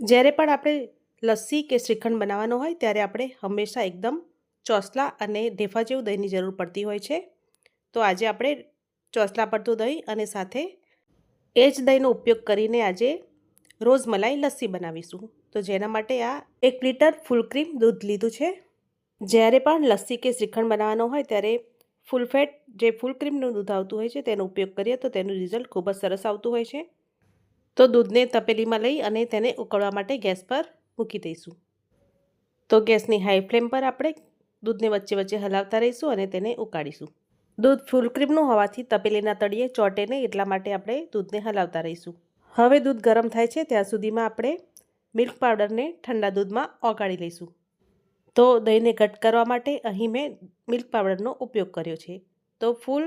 જ્યારે પણ આપણે લસ્સી કે શ્રીખંડ બનાવવાનો હોય, ત્યારે આપણે હંમેશા એકદમ ચોસલા અને ઢેફા જેવું દહીંની જરૂર પડતી હોય છે. તો આજે આપણે ચોસલા પડતું દહીં અને સાથે એ જ દહીંનો ઉપયોગ કરીને આજે રોજ મલાઈ લસ્સી બનાવીશું. તો જેના માટે આ એક લીટર ફૂલ ક્રીમ દૂધ લીધું છે. જ્યારે પણ લસ્સી કે શ્રીખંડ બનાવવાનો હોય, ત્યારે ફૂલ ફેટ જે ફૂલ ક્રીમનું દૂધ આવતું હોય છે, તેનો ઉપયોગ કરીએ તો તેનું રિઝલ્ટ ખૂબ જ સરસ આવતું હોય છે. તો દૂધને તપેલીમાં લઈ અને તેને ઉકળવા માટે ગેસ પર મૂકી દઈશું. તો ગેસની હાઈ ફ્લેમ પર આપણે દૂધને વચ્ચે વચ્ચે હલાવતા રહીશું અને તેને ઉકાળીશું. દૂધ ફૂલ ક્રીમનું હોવાથી તપેલીના તળિયે ચોટે નહીં એટલા માટે આપણે દૂધને હલાવતા રહીશું. હવે દૂધ ગરમ થાય છે ત્યાં સુધીમાં આપણે મિલ્ક પાવડરને ઠંડા દૂધમાં ઓગાળી લઈશું. તો દહીંને ઘટ કરવા માટે અહીં મેં મિલ્ક પાવડરનો ઉપયોગ કર્યો છે. તો ફૂલ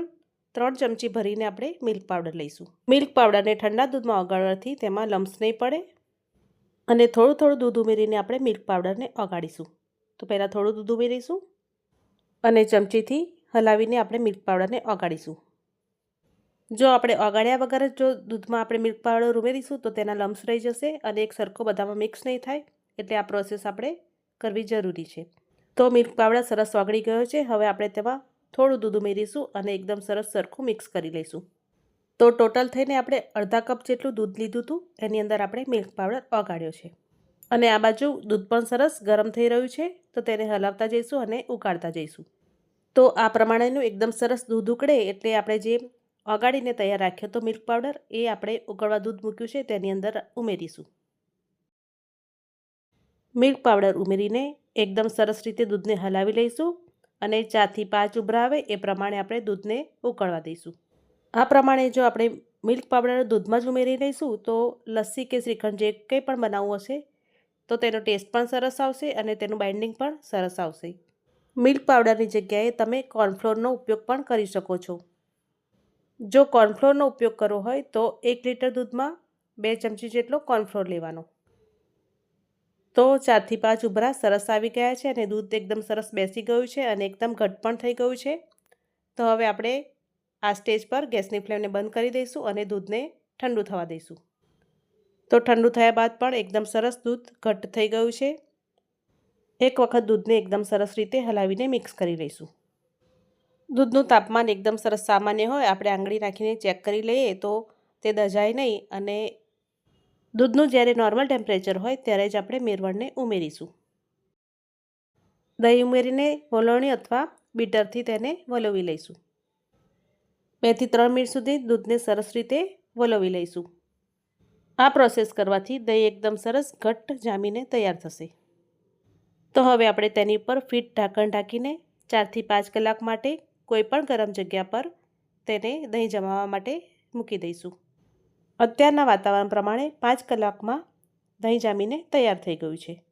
ત્રણ ચમચી ભરીને આપણે મિલ્ક પાવડર લઈશું. મિલ્ક પાવડરને ઠંડા દૂધમાં ઓગાળવાથી તેમાં લમ્સ નહીં પડે અને થોડું થોડું દૂધ ઉમેરીને આપણે મિલ્ક પાવડરને ઓગાળીશું. તો પહેલાં થોડું દૂધ ઉમેરીશું અને ચમચીથી હલાવીને આપણે મિલ્ક પાવડરને ઓગાળીશું. જો આપણે ઓગાળ્યા વગર જ દૂધમાં આપણે મિલ્ક પાવડર ઉમેરીશું તો તેના લમ્સ રહી જશે અને એક સરખો બધામાં મિક્સ નહીં થાય એટલે આ પ્રોસેસ આપણે કરવી જરૂરી છે. તો મિલ્ક પાવડર સરસ ઓગળી ગયો છે. હવે આપણે તેમાં થોડું દૂધ ઉમેરીશું અને એકદમ સરસ સરખું મિક્સ કરી લઈશું. તો ટોટલ થઈને આપણે અડધા કપ જેટલું દૂધ લીધું હતું, એની અંદર આપણે મિલ્ક પાવડર ઓગાળ્યો છે. અને આ બાજુ દૂધ પણ સરસ ગરમ થઈ રહ્યું છે, તો તેને હલાવતા જઈશું અને ઉકાળતા જઈશું. તો આ પ્રમાણેનું એકદમ સરસ દૂધ ઉકળે એટલે આપણે જે ઓગાળીને તૈયાર રાખ્યો તો મિલ્ક પાવડર એ આપણે ઉકળવા દૂધ મૂક્યું છે, તેની અંદર ઉમેરીશું. મિલ્ક પાવડર ઉમેરીને એકદમ સરસ રીતે દૂધને હલાવી લઈશું. અને ચારથી પાંચ ઉભરા આવે, એ પ્રમાણે આપણે દૂધને ઉકળવા દઈશું. આ પ્રમાણે જો આપણે મિલ્ક પાવડર દૂધમાં જ ઉમેરી લઈશું, તો લસ્સી કે શ્રીખંડ જે કંઈ પણ બનાવવું હશે, તો તેનો ટેસ્ટ પણ સરસ આવશે અને તેનું બાઇન્ડિંગ પણ સરસ આવશે. મિલ્ક પાવડરની જગ્યાએ તમે કોર્નફ્લોરનો ઉપયોગ પણ કરી શકો છો. જો કોર્નફ્લોરનો ઉપયોગ કરવો હોય, તો એક લીટર દૂધમાં બે ચમચી જેટલો કોર્નફ્લોર લેવાનો. તો ચારથી પાંચ ઉભરા સરસ આવી ગયા છે અને દૂધ એકદમ સરસ બેસી ગયું છે અને એકદમ ઘટ પણ થઈ ગયું છે. તો હવે આપણે આ સ્ટેજ પર ગેસની ફ્લેમને બંધ કરી દઈશું અને દૂધને ઠંડુ થવા દઈશું. તો ઠંડુ થયા બાદ પણ એકદમ સરસ દૂધ ઘટ થઈ ગયું છે. એક વખત દૂધને એકદમ સરસ રીતે હલાવીને મિક્સ કરી લઈશું. દૂધનું તાપમાન એકદમ સરસ સામાન્ય હોય, આપણે આંગળી નાખીને ચેક કરી લઈએ તો તે દજાય નહીં અને દૂધનું જ્યારે નોર્મલ ટેમ્પરેચર હોય ત્યારે જ આપણે મેરવણને ઉમેરીશું. દહીં ઉમેરીને વલોણી અથવા બીટરથી તેને વલોવી લઈશું. બેથી ત્રણ મિનિટ સુધી દૂધને સરસ રીતે વલોવી લઈશું. આ પ્રોસેસ કરવાથી દહીં એકદમ સરસ ઘટ્ટ જામીને તૈયાર થશે. તો હવે આપણે તેની ઉપર ફીટ ઢાંકણ ઢાંકીને ચારથી પાંચ કલાક માટે કોઈ પણ ગરમ જગ્યા પર તેને દહીં જમાવવા માટે મૂકી દઈશું. અત્યારના વાતાવરણ પ્રમાણે પાંચ કલાકમાં દહીં જામીને તૈયાર થઈ ગયું છે.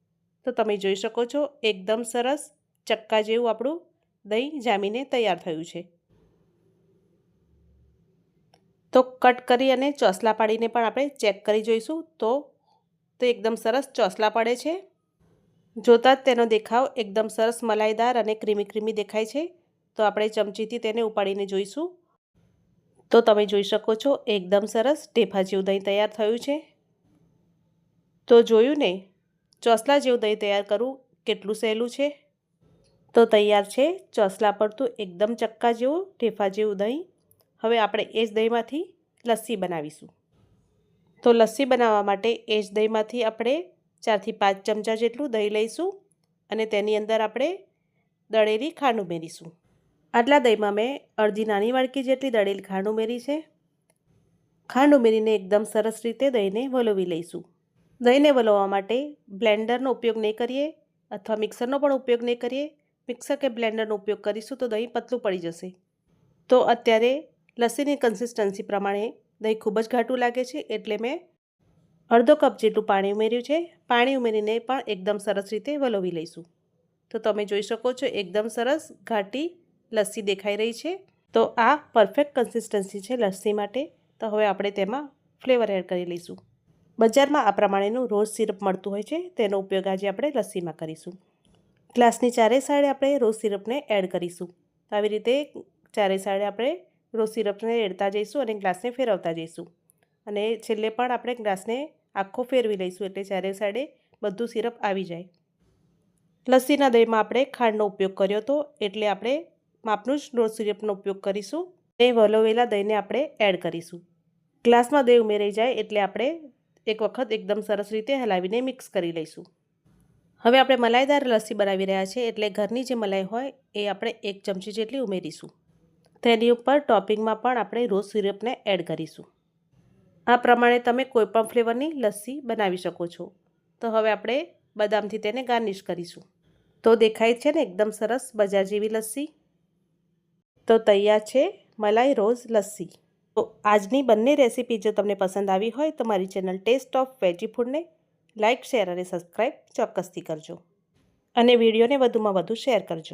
તો તમે જોઈ શકો છો, એકદમ સરસ ચક્કા જેવું આપણું દહીં જામીને તૈયાર થયું છે. તો કટ કરી અને ચોસલા પાડીને પણ આપણે ચેક કરી જોઈશું તો, તે એકદમ સરસ ચોસલા પડે છે. જોતાં જ તેનો દેખાવ એકદમ સરસ મલાઈદાર અને ક્રીમી ક્રીમી દેખાય છે. તો આપણે ચમચીથી તેને ઉપાડીને જોઈશું. તો તમે જોઈ શકો છો, એકદમ સરસ ઢેફા જેવું દહીં તૈયાર થયું છે. તો જોયું ને, ચોસલા જેવું દહીં તૈયાર કરવું કેટલું સહેલું છે? તો તૈયાર છે, ચોસલા પડતું એકદમ ચક્કા જેવું, ઢેફા જેવું દહીં. હવે આપણે એ જ દહીંમાંથી લસ્સી બનાવીશું. તો લસ્સી બનાવવા માટે એ જ દહીંમાંથી આપણે ચારથી પાંચ ચમચા જેટલું દહીં લઈશું અને તેની અંદર આપણે દળેલી ખાંડ ઉમેરીશું. આટલા દહીંમાં મેં અડધી નાની વાડકી જેટલી દળેલી ખાંડ ઉમેરી છે. ખાંડ ઉમેરીને એકદમ સરસ રીતે દહીંને વલોવી લઈશું. દહીંને વલોવવા માટે બ્લેન્ડરનો ઉપયોગ નહીં કરીએ અથવા મિક્સરનો પણ ઉપયોગ નહીં કરીએ. મિક્સર કે બ્લેન્ડરનો ઉપયોગ કરીશું તો દહીં પતલું પડી જશે. તો અત્યારે લસ્સીની કન્સિસ્ટન્સી પ્રમાણે દહીં ખૂબ જ ઘાટું લાગે છે એટલે મેં અડધો કપ જેટલું પાણી ઉમેર્યું છે. પાણી ઉમેરીને પણ એકદમ સરસ રીતે વલોવી લઈશું. તો તમે જોઈ શકો છો એકદમ સરસ ઘાટી લસ્સી દેખાઈ રહી છે. તો આ પરફેક્ટ કન્સિસ્ટન્સી છે લસ્સી માટે. તો હવે આપણે તેમાં ફ્લેવર એડ કરી લઈશું. બજારમાં આ પ્રમાણેનું રોઝ સિરપ મળતું હોય છે, તેનો ઉપયોગ આજે આપણે લસ્સીમાં કરીશું. ગ્લાસની ચારે સાઈડે આપણે રોઝ સિરપને એડ કરીશું. આવી રીતે ચારે સાઈડે આપણે રોઝ સિરપને એડતા જઈશું અને ગ્લાસને ફેરવતા જઈશું. અને છેલ્લે પણ આપણે ગ્લાસને આખો ફેરવી લઈશું એટલે ચારે સાઈડે બધું સિરપ આવી જાય. લસ્સીના દહીંમાં આપણે ખાંડનો ઉપયોગ કર્યો હતો એટલે આપણે માપનું જ રોજ સિરપનો ઉપયોગ કરીશું. અને વલોવેલા દહીંને આપણે એડ કરીશું. ગ્લાસમાં દહીં ઉમેરાઈ જાય એટલે આપણે એક વખત એકદમ સરસ રીતે હલાવીને મિક્સ કરી લઈશું. હવે આપણે મલાઈદાર લસ્સી બનાવી રહ્યા છીએ એટલે ઘરની જે મલાઈ હોય એ આપણે એક ચમચી જેટલી ઉમેરીશું. તેની ઉપર ટોપિંગમાં પણ આપણે રોઝ સિરપને એડ કરીશું. આ પ્રમાણે તમે કોઈપણ ફ્લેવરની લસ્સી બનાવી શકો છો. તો હવે આપણે બદામથી તેને ગાર્નિશ કરીશું. તો દેખાય છે ને એકદમ સરસ બજાર જેવી લસ્સી. તો તૈયાર છે મલાઈ રોઝ લસ્સી. તો આજની બંને રેસીપી જો તમને પસંદ આવી હોય તો મારી ચેનલ ટેસ્ટ ઓફ વેજી ફૂડને લાઇક શેર અને સબસ્ક્રાઈબ ચોક્કસથી કરજો. અને વિડીયોને વધુમાં વધુ શેર કરજો.